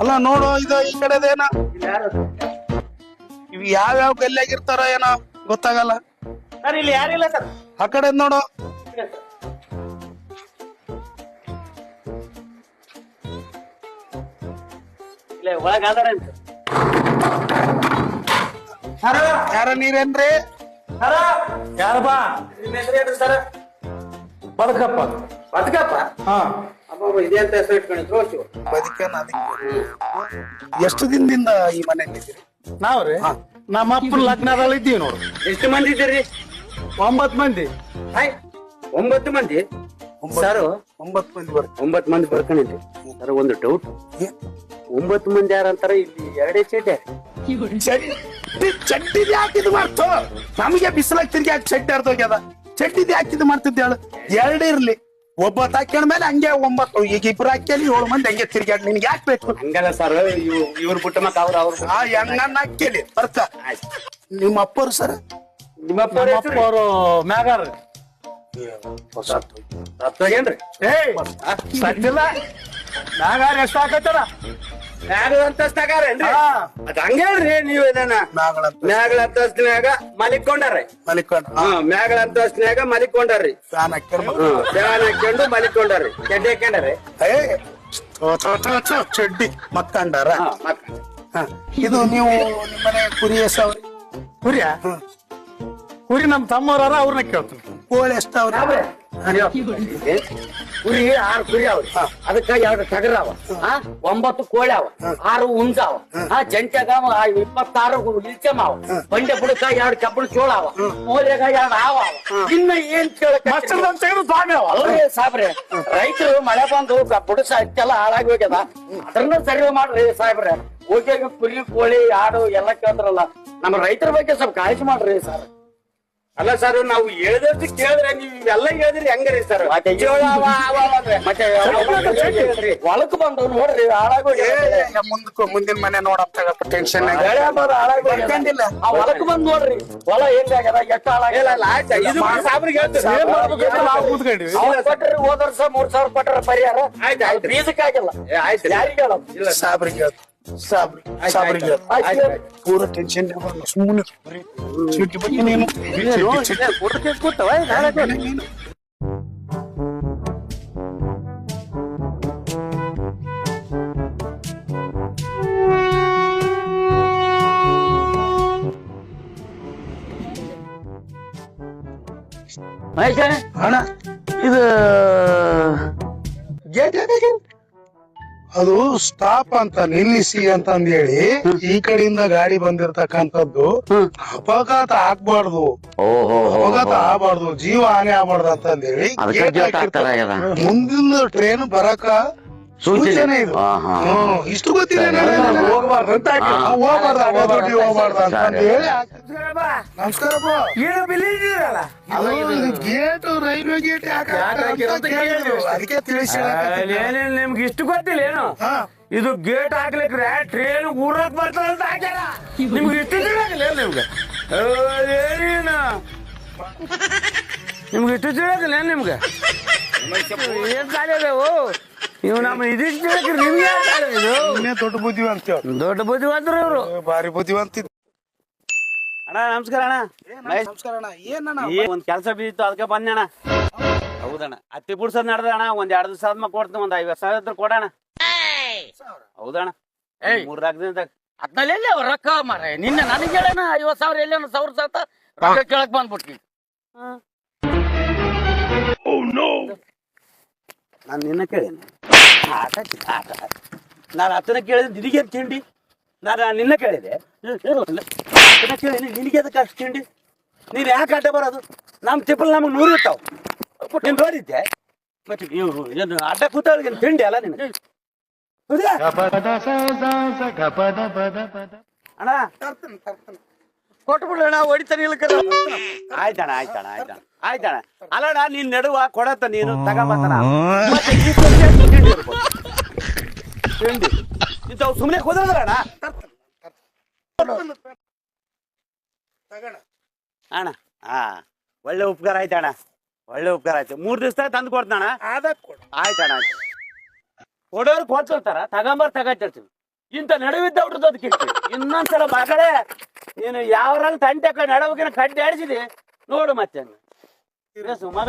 ಅಲ್ಲ ನೋಡು ಇದು ಈ ಕಡೆದೇನ ಇವ್ ಯಾವ್ಯಾವ ಗಲ್ಲಿಯಾಗಿರ್ತಾರ ಏನೋ ಗೊತ್ತಾಗಲ್ಲ. ಸರ್ ಇಲ್ಲಿ ಯಾರಿಲ್ಲ ಸರ್? ಆ ಕಡೆ ನೋಡು. ಇಲ್ಲ ಒಳಗ ಅದಾರ ಸರ್. ಯಾರ? ನೀರೇನ್ರಿ? ಸರ. ಯಾರಪ್ಪ? ನಿಮ್ಮ ಹೆಸರು ಸರ್. ಬದುಕಪ್ಪ. ಬದುಕಪ್ಪ? ಹಾ. ಅಬ್ಬಬ್ಬ ಇದೆ ಅಂತ ಹೆಸರು ಇಟ್ಕೊಂಡಿದ್ರು ಶಿವ ಬದುಕೇನ ಎಷ್ಟು ದಿನದಿಂದ ಈ ಮನೆಯಲ್ಲಿ ನಾವ್ರಿ? ನಮ್ಮ ಅಪ್ಪನ ಲಗ್ನದಲ್ಲಿ ಇದ್ದೀವಿ ನೋಡ್ರಿ ಎಷ್ಟು ಮಂದಿ ಇದ್ದೀರಿ? ಒಂಬತ್ ಮಂದಿ. ಹಾಯ್ ಒಂಬತ್ತು ಮಂದಿ? ಸರ್? ಒಂಬತ್ತು ಮಂದಿ ಒಂಬತ್ ಒಂಬತ್ತು ಮಂದಿ ಬರ್ಕೊಂಡಿದ್ರಿ ಸರ್ ಒಂದು ಡೌಟ್ ಒಂಬತ್ತು ಮಂದಿ ಯಾರಂತಾರ ಇಲ್ಲಿ ಎರಡೇ ಚಡ್ಡೆ ಚಡ್ಡಿ ಚಡ್ಡಿದ್ ಯಾಕೆ ಇದು ಮಾಡ್ತು ನಮಗೆ ಬಿಸಿಲಾಗ ತಿರ್ಗಿ ಹಾಕಿ ಚಡ್ಡಿ ಅರ್ಧೋಗ್ಯದ ಚಡ್ಡಿದ್ ಹಾಕಿದ್ ಇದು ಮಾಡ್ತಿದ್ದೆ ಹೇಳು ಎರಡೇ ಇರ್ಲಿ. ಒಬ್ಬತ್ತು ಹಾಕ್ಯಣ ಮೇಲೆ ಹಂಗೆ ಒಂಬತ್ತು ಈಗ ಇಬ್ರು ಹಾಕಿ ಏಳು ಮಂದಿ ಹಂಗೆ ತಿರ್ಗಾಡ್ ನಿನ್ಗೆ ಯಾಕೆ ಬೇಕು? ಹಂಗಲ್ಲ ಸರ್ ಇವ್ರ ಬಿಟ್ಟ ಮಕ್ಕ ಅವ್ರ ಅವ್ರ ಆ ಹೆಂಗನ್ನ ಹಾಕ್ಯಲಿ ಬರ್ತ ನಿಮ್ಮ ಅಪ್ಪರು ಸರ್ ನಿಮ್ಮಪ್ಪ ಅಪ್ಪರು ಅಪ್ಪ ಅವರು ಮ್ಯಾಗಾರ. ಸತ್ತೋಗೇನ್ರಿ ಏಯ್ ಸದ್ದಿಲ್ಲ ಮ್ಯಾಗಾರ ಎಷ್ಟು ಹಾಕತ್ತಲ್ಲ ಅಂತಸ್ತಗಾರೇನ್ರಿ. ಅದ್ ಹಂಗೇಳ್ರಿ ನೀವು ಇದನ್ನ. ನಾಗಳಂತ ಮ್ಯಾಗಳ ಅಂತಸ್ತಿನಾಗ ಮಲಿಕೊಂಡಾರ್ರಿ. ಮಲಿಕೊಂಡ ಹಾ ಮ್ಯಾಗಳ ಅಂತಸ್ತಿನಾಗ ಮಲಿಕೊಂಡಾರ್ರಿ. ಫ್ಯಾನ್ ಹಾಕ್ಯಾರ ಹ್ಮ್ ಫ್ಯಾನ್ ಹಾಕೊಂಡು ಮಲಿಕೊಂಡಾರ್ರಿ. ಕೆಡ್ಡೆ ಹಾಕೊಂಡಾರ್ರಿ ಏ ಥೋ, ಥೋ, ಥೋ, ಥೋ, ಚಡ್ಡಿ. ಮಕ್ಕಂಡಾರ? ಹಾ ಮತ್ತ ಹ. ಇದು ನೀವು ನಿಮ್ಮನೆ ಕುರಿ ಎಸವ್ರಿ ಕುರಿಯ? ಕುರಿ ನಮ್ ತಮ್ಮವ್ರ ಅವ್ರನ್ನ ಕೇಳ್ತೀನಿ. ಕೋಳಿ ಎಷ್ಟವ್ರಿ ಕುರಿ ಆರು ಕುರಿ ಅವ ಅದಕ್ಕ ಎರಡು ಟಗರ ಅವ. ಒಂಬತ್ತು ಕೋಳಿ ಅವ. ಆರು ಹುಂಜ ಅವ. ಆ ಜಂಟ್ಯಾಗ ಇಪ್ಪತ್ತಾರು ಇಲ್ಚಮ ಅವ. ಬಂಡೆ ಬುಡಕ ಎರಡು ಕಬ್ಬಣ ಚೋಳ ಅವ. ಮೂಲೆಗ ಎರಡು ಹಾವ ಅವ. ಇನ್ನ ಏನ್ ಕೇಳಕ್ ಮಸ್ಟರ್ದಂತ ತೆಗೆದು ಸ್ವಾಮಿ ಅವ. ಅಲ್ರಿ ಸಾಬ್ರೆ ರೈತರು ಮಳೆ ಬಂದು ಬುಡಸ ಹಚ್ಚೆಲ್ಲ ಹಾಳಾಗಿ ಹೋಗ್ಯದ. ಅದನ್ನ ಸರಿ ಮಾಡ್ರಿ ಸಾಹೇಬ್ರೆ. ಹೋಗಿ ಕುರಿ ಕೋಳಿ ಆಡು ಎಲ್ಲ ಕೇಳ್ತಾರಲ್ಲ. ನಮ್ಮ ರೈತರ ಬಗ್ಗೆ ಸ್ವಲ್ಪ ಕಾಳಜಿ ಮಾಡ್ರಿ ಸರ್ ಅಲ್ಲ ಸರ್ ನಾವು ಹೇಳ್ದಷ್ಟು ಕೇಳಿದ್ರೆ ನೀವು ಇವೆಲ್ಲ ಹೇಳಿದ್ರಿ ಹೆಂಗ್ರಿ ಸರ್ ಮತ್ತೆ ಬಂದು ನೋಡ್ರಿ ಹಾಳಾಗಿ ಏ ಮುಂದಕ್ಕೆ ಮುಂದಿನ ಮನೆ ನೋಡಪ್ಪ ಟೆನ್ಶನ್ ಟೆನ್ಷನ್ ಬರ್ಕಂಡಿಲ್ಲ. ಆ ಹೊಲಕ್ ಬಂದ್ ನೋಡ್ರಿ. ಹೊಲ ಹೆಂಗಾಗ್ಯದ ಎಷ್ಟ ಹಾಳಾಗ್ಯದ? ಸಾಬ್ರಿಗೆ ಏನ್ ಮಾಡ್ಬೇಕು ನಾವು ಕೂತ್ಕೊಂಡಿವಿ. ಅವ್ರು ಕೊಟ್ರಿ ಹೋದ ವರ್ಷ ಮೂರ್ ಸಾವಿರ ಕೊಟ್ರ ಪರಿಹಾರ. ಆಯ್ತು ಬೀಜಕ್ಕಾಗಿಲ್ಲ ಯಾರಿಗೆ ಆಗಿಲ್ಲ. ಸಾಬ್ರಿಗೆ ಹೇಳ್ತು. ಸಾಬ್ರಿ ಸಾಬ್ರಿಗೆ ಹೇಳ್ತು. ಆಯ್ತು. ಪೂರ ಟೆನ್ಷನ್ ಸುಮ್ಮನೆ ಚೀಟಿ ಬಗ್ಗೆ ನೀನು ಚೀಟಿ, ಚೀಟಿ. ನೀನು. ಮಹೇಶ ಅಣ್ಣ ಇದು ಗೇಟ್ ಅದು ಸ್ಟಾಪ್ ಅಂತ ನಿಲ್ಲಿಸಿ ಅಂತ ಹೇಳಿ ಈ ಕಡೆಯಿಂದ ಗಾಡಿ ಬಂದಿರತಕ್ಕಂಥದ್ದು ಅಪಘಾತ ಆಗ್ಬಾರ್ದು. ಅಪಘಾತ ಆಗ್ಬಾರ್ದು. ಜೀವ ಹಾನಿ ಆಗ್ಬಾರ್ದು ಅಂತ ಹೇಳಿ ಮುಂದಿನ ಟ್ರೈನ್ ಬರಕ ಸೂಚನೆ ಇದು ಹ್ಮ್. ಇಷ್ಟು ಗೊತ್ತಿಲ್ಲ ನನಗೆ. ಹೋಗ್ಬಾರ್ದು ಅಂತ ಹಾಕಿ. ಆ, ಹೋಗ್ಬಾರ್ದು ಹೋಗ್ಬಾರ್ದು ಹೋಗ್ಬಾರ್ದು. ಅಂತಂದ್ ಹೇಳಿ. ನಮಸ್ಕಾರಪ್ಪ. ಏನು ಬಿಲ್ಲಿದ್ದೀರಲ್ಲ ಅದು ಗೇಟ್ ರೈಲ್ವೆ ಗೇಟ್ ಯಾಕೆ ಹಾಕ್ತಾರೆ ಅಂತ ಕೇಳಿದ್ರು. ಅದಕ್ಕೆ ತಿಳಿಸಿ ಹೇಳಕತ್ತೀನಿ. ಏನೇನ್ ನಿಮ್ಗೆ ಇಷ್ಟು ಗೊತ್ತಿಲ್ಲ ಏನು? ಹಾ. ಇದು ಗೇಟ್ ಹಾಕ್ಲಿಕ್ರೆ ಟ್ರೈನ್ ಊರಕ್ ಬರ್ತದ ಅಂತ ಹಾಕ್ಯಾರ. ನಿಮ್ಗೆ ಇಷ್ಟು ತಿಳಿಯಾಗಿಲ್ಲ ಏನ್ ನಿಮ್ಗೆ? ಏನೇನು? ನಿಮ್ಗೆ ಇಷ್ಟು ತಿಳಿಯಾಗಿಲ್ಲ ಏನ್ ನಿಮ್ಗೆ? ಏನ್ ಇವು ನಮ್ಮ ಇದಿಷ್ಟು ನಿಮ್ಗೆ ಇದು? ದೊಡ್ಡ ಬುದ್ಧಿವಂತ ಹೇಳು. ದೊಡ್ಡ ಬುದ್ಧಿವಂತರು ಇವರು. ಭಾರಿ ಬುದ್ಧಿವಂತ. ಅಣ್ಣ ನಮಸ್ಕಾರ ಅಣ್ಣ. ನಮಸ್ಕಾರ ಅಣ್ಣ. ಏನಣ್ಣ ಏ ಒಂದ್ ಕೆಲಸ ಬಿದ್ದಿತ್ತು ಅದಕ್ಕೆ ಬಂದೆ ಅಣ್ಣ. ಹೌದಣ್ಣ. ಹತ್ತಿ ಬಿಡ್ಸೋದ್ ನಡ್ದ ಅಣ್ಣ. ಒಂದ್ ಎರಡು ದಿವಸ ಆದ್ಮೇಲೆ ಕೊಡ್ತೀನಿ ಒಂದ್ ಐವತ್ ಸಾವಿರ ಹತ್ರ ಕೊಡಣ ಹೌದಣ್ಣ. ಏಯ್. ಮೂರ್ ನಾಲ್ಕು ದಿನದಾಗ. ಅದ್ನಲ್ಲಿ ಎಲ್ಲಿ ಅವ್ರ ರೊಕ್ಕ ಮಾರ ನಿನ್ನೆ ನನಗೆ ಹೇಳೋಣ ಐವತ್ ಸಾವಿರ ಎಲ್ಲೇನು ಸಾವಿರ ಸಾತ ರೊಕ್ಕ ಕೇಳಕ್ ಬಂದ್ಬಿಟ್ಟಿ ನಾನು ನಿನ್ನ ಕೇಳೇನೆ ಆಟ ಆಟ ನಾನು ಹತ್ತನ ಕೇಳಿದ್ರೆ ನಿನಗೆ ತಿಂಡಿ. ನಾನು ನಿನ್ನ ಕೇಳಿದೆ ಹತ್ತನ ಕೇಳಿನಿ ನಿನಗೆ ಅದಕ್ಕೆ ಅಷ್ಟು ತಿಂಡಿ? ನೀನು ಯಾಕೆ ಅಡ್ಡ ಬರೋದು? ನಮ್ಮ ತಿಪ್ಪಲ್ ನಮಗೆ ನೂರು ಇರ್ತಾವ. ನೀನು ನೋಡಿದ್ದೆ? ಮತ್ತೆ ನೀವು ಏನು ಅಡ್ಡ ಕೂತಾಳಿಗೆ ತಿಂಡಿ ಅಲ್ಲ ನಿನಗೆ? ಹೌದಾ? ಅಣ್ಣ. ಕೊಟ್ಬಿಡೋಣ ಹೊಡಿತಾನೆ ಇಲ್ಲ ಆಯ್ತಣ್ಣ ಆಯ್ತಣ್ಣ ಆಯ್ತಣ್ಣ. ಆಯ್ತಣ್ಣ. ಅಲ್ಲಣ್ಣ ನೀನ್ ನಡುವ ಕೊಡತ್ತ ನೀನು ತಗೊಂಬತ್ತಣ ಇಂಥವು ಸುಮ್ಮನೆ ಕುದ್ರದ್ರಣ್ಣ. ಅಣ್ಣ ಹಾ ಒಳ್ಳೆ ಉಪಕಾರ ಆಯ್ತಣ್ಣ. ಒಳ್ಳೆ ಉಪಕಾರ ಆಯ್ತು. ಮೂರ್ ದಿವಸ ತಂದು ಕೊಡ್ತಣ್ಣ ಆಯ್ತಣ್ಣ ಆಯ್ತು. ಕೊಡೋರು ಕೊಡ್ತಿರ್ತಾರ ತಗೊಂಬರ್ ತಗತಿರ್ತೀವಿ ಇಂತ ನಡುವಿದ್ದ ಹುಡ್ದು ಅದಕ್ಕೆ ಇನ್ನೊಂದ್ಸಲ ಮಗಳೇ ನೀನು ಯಾವ ರಂಗ್ ತಂಟೆ ನಡವಕಿನ ಕಡ್ಡಿ ಆಡಿಸಿದಿ ನೋಡು ಮತ್ತೆ ಮಗ